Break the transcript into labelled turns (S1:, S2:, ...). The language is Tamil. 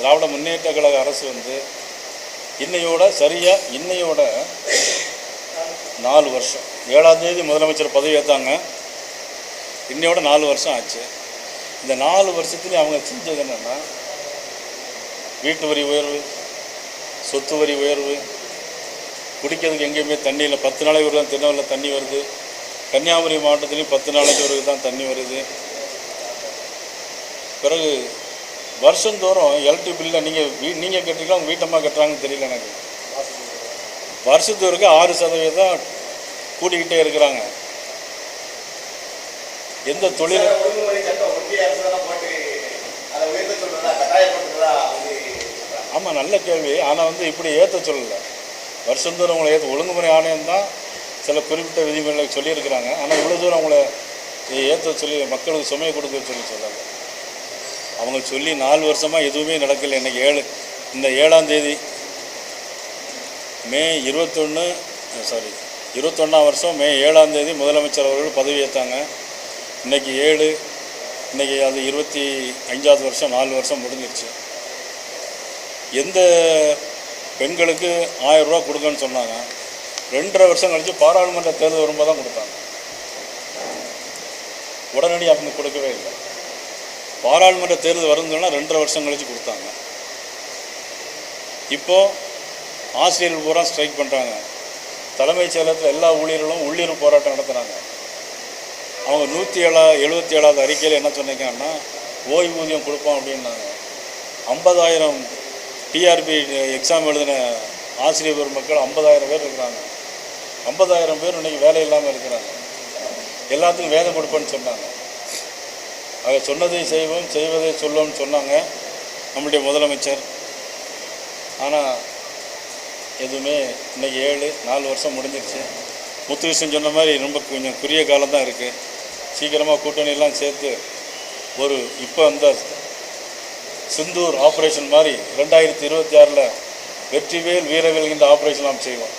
S1: திராவிட முன்னேற்ற கழக அரசு வந்து இன்னையோட சரியாக இன்னையோட நாலு வருஷம். ஏழாம் தேதி முதலமைச்சர் பதவி ஏற்றாங்க இன்னையோட நாலு வருஷம் ஆச்சு. இந்த நாலு வருஷத்துலேயும் அவங்க செஞ்சது என்னென்னா வீட்டு வரி உயர்வு சொத்து வரி உயர்வு குடிக்கிறதுக்கு எங்கேயுமே தண்ணி இல்லை. பத்து நாளைக்கு ஒரு தான் திருநெல்வேலியில் தண்ணி வருது. கன்னியாகுமரி மாவட்டத்துலேயும் பத்து நாளைக்கு ஒரு தான் தண்ணி வருது. பிறகு வருஷந்தோறும் எலக்ட்ரிக் பில்லில் நீங்கள் வீ நீங்கள் கட்டுறீங்களா உங்கள் வீட்டம்மா கட்டுறாங்கன்னு தெரியல எனக்கு. வருஷத்தோருக்கு ஆறு சதவீதம் கூட்டிக்கிட்டே இருக்கிறாங்க. எந்த தொழில் ஆமாம் நல்ல கேள்வி. ஆனால் வந்து இப்படி ஏற்ற சொல்லலை. வருஷந்தோறும் உங்களை ஏற்ற ஒழுங்குமுறை ஆணையம் தான் சில குறிப்பிட்ட விதிமுறைகளை சொல்லியிருக்கிறாங்க. ஆனால் இவ்வளோ தூரம் அவங்கள ஏற்ற சொல்லி மக்களுக்கு சுமையை கொடுக்க சொல்லி சொல்லலை. அவங்க சொல்லி நாலு வருஷமாக எதுவுமே நடக்கலை. இன்னைக்கு ஏழு இந்த ஏழாம் தேதி மே இருபத்தொன்று சாரி இருபத்தொன்னாம் வருஷம் மே ஏழாம் தேதி முதலமைச்சர் அவர்கள் பதவியேற்றாங்க. இன்றைக்கி இன்னைக்கு ஏழு இன்றைக்கி அது இருபத்தி அஞ்சாவது வருஷம் நாலு வருஷம் முடிஞ்சிருச்சு. எந்த பெண்களுக்கு ஆயிரம் ரூபா கொடுங்கன்னு சொன்னாங்க. ரெண்டரை வருஷம் கழித்து பாராளுமன்ற தேர்தல் வரும்போது தான் கொடுத்தாங்க. உடனடி அவங்க கொடுக்கவே இல்லை. பாராளுமன்ற தேர்தல் வருதுன்னா ரெண்டரை வருஷம் கழிச்சு கொடுத்தாங்க. இப்போ ஆசிரியர்கள் பூரா ஸ்ட்ரைக் பண்ணுறாங்க தலைமைச் செயலகத்தில் எல்லா ஊழியர்களும் உள்ளிருப்பு போராட்டம் நடத்துகிறாங்க அவங்க நூற்றி ஏழா எழுபத்தி ஏழாவது அறிக்கையில் என்ன சொன்னீங்கன்னா ஓய்வூதியம் கொடுப்போம் அப்படின்னாங்க. ஐம்பதாயிரம் டிஆர்பி எக்ஸாம் எழுதின ஆசிரியர் பெருமக்கள் ஐம்பதாயிரம் பேர் இருக்கிறாங்க. ஐம்பதாயிரம் பேர் இன்னைக்கு வேலை இல்லாமல் இருக்கிறாங்க. எல்லாத்துக்கும் வேதம் கொடுப்பேன்னு சொன்னாங்க. ஆக சொன்னதை செய்வோம் செய்வதை சொல்லுவோம்னு சொன்னாங்க. நம்முடைய முதலமைச்சர். ஆனால் எதுவுமே இன்னைக்கு ஏழு நாலு வருஷம் முடிஞ்சிருச்சு. முத்துகிருஷ்ணன் சொன்ன மாதிரி ரொம்ப கொஞ்சம் குறுகிய காலம் தான் இருக்குது சீக்கிரமாக கூட்டணியெல்லாம் சேர்த்து ஒரு இப்போ அந்த சிந்தூர் ஆப்ரேஷன் மாதிரி ரெண்டாயிரத்தி இருபத்தி ஆறில் வெற்றிவேல் வீரவேல் இந்த ஆப்ரேஷன் நாம் செய்வோம்.